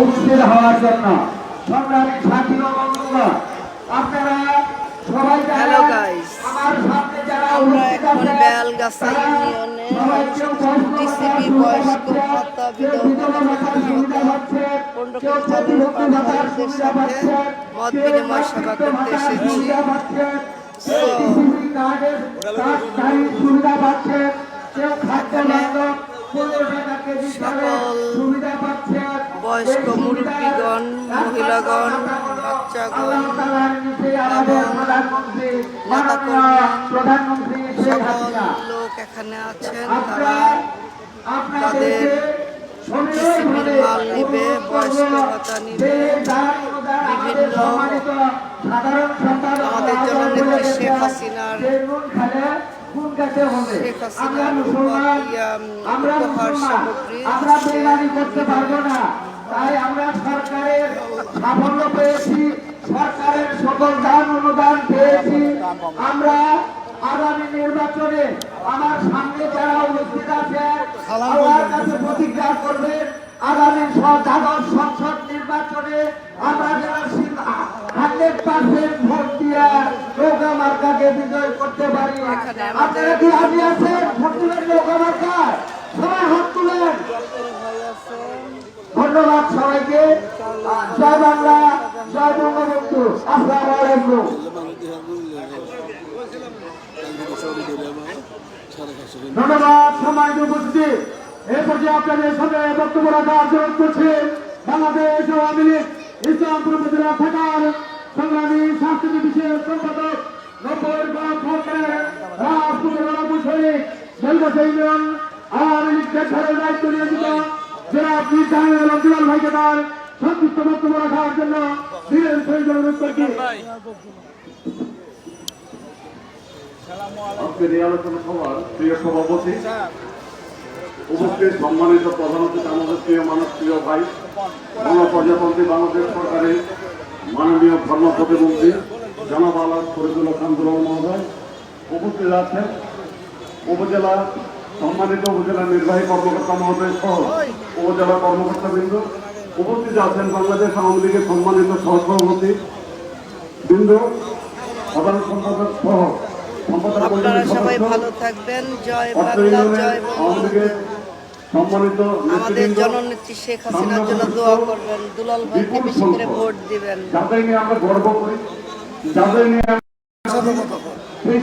উপস্থিত হওয়ার জন্য সংগ্রামী সাথী ও বন্ধুগণ আপনারা সবাই Hello guys. আমার এখন আছেন, বেলগাছা ইউনিয়নে কেউ বয়স্ক ভাতা বয়স্ক সুবিধা ভাতা পাচ্ছে, কেউ বিধবা বিধবা সুবিধা পাচ্ছে, পনেরো কেউ কেজি চালের প্রতিবন্ধী ভাতার পাঠানোর সুবিধা সাথে পাচ্ছে, মত বিনিময় সভা করতে এসেছি। সুবিধা পাচ্ছে, কেউ খাদ্য বয়স্ক মুরব্বীগণ, মহিলাগণ, বাচ্চাগণ এবং নেতাকর্মী, সকল লোক এখানে আছেন। তারা মাল নিবে, বয়স্ক নিবে, বিভিন্ন আমাদের জননেত্রী শেখ হাসিনার শেখ হাসিনার উপহার তাই আমরা সরকারের সাফল্য পেয়েছি, সরকারের সকল দান অনুদান পেয়েছি। আমরা আগামী নির্বাচনে আমার সামনে যারা উপস্থিত আছে, আল্লাহর কাছে প্রতিজ্ঞা করবেন, আগামী দ্বাদশ সংসদ নির্বাচনে আমরা যারা হান্ড্রেড পার্সেন্ট ভোট দিয়ে নৌকা মার্কাকে বিজয় করতে পারি। আপনারা কি রাজি আছেন? ভোট দিবেন নৌকা মার্কায় সবাই হাত তুলেন ভাই আছেন ধন্যবাদ সবাইকে জয় বাংলা, জয় বঙ্গবন্ধু। আসসালামু আলাইকুম। ধন্যবাদ, সম্মানিত উপস্থিতি। এই পর্যায়ে আপনাদের সাথে বক্তব্য রাখার অনুরোধ করছি বাংলাদেশ আওয়ামী লীগ ইসলামপুর উপজেলা থাকার সংগ্রামী সাংস্কৃতিক বিশেষ সম্পাদক নব্বই আওয়ামী লীগ দায়িত্ব নিয়োজিত জেলা ভাইকে তার সংক্ষিপ্ত বক্তব্য রাখার জন্য বীরের শহীদ অনুরোধ করছি আজকের এই আলোচনা সভার প্রিয় সভাপতি, উপস্থিত সম্মানিত প্রধান অতিথি, আমাদের প্রিয় মানুষ প্রিয় ভাই, গণপ্রজাতন্ত্রী বাংলাদেশ সরকারের মাননীয় ধর্ম প্রতিমন্ত্রী, জনাব আলাদ ফরিদুল্লাহ খান্দুল্লাহ মহোদয় উপস্থিত আছেন। উপজেলা সম্মানিত উপজেলা নির্বাহী কর্মকর্তা মহোদয় সহ উপজেলা কর্মকর্তাবৃন্দ উপস্থিত আছেন বাংলাদেশ আওয়ামী লীগের সম্মানিত সহসভাপতি বৃন্দ সাধারণ সম্পাদক সহ আপনারা সবাই ভালো থাকবেন। জয় বাংলা জয় বঙ্গবন্ধু সম্মানিত আমাদের জননেত্রী শেখ হাসিনার জন্য দোয়া করবেন দুলাল ভাইকে বেশি করে ভোট দিবেন। যাদের নিয়ে আমরা গর্ব করি যাদের নিয়ে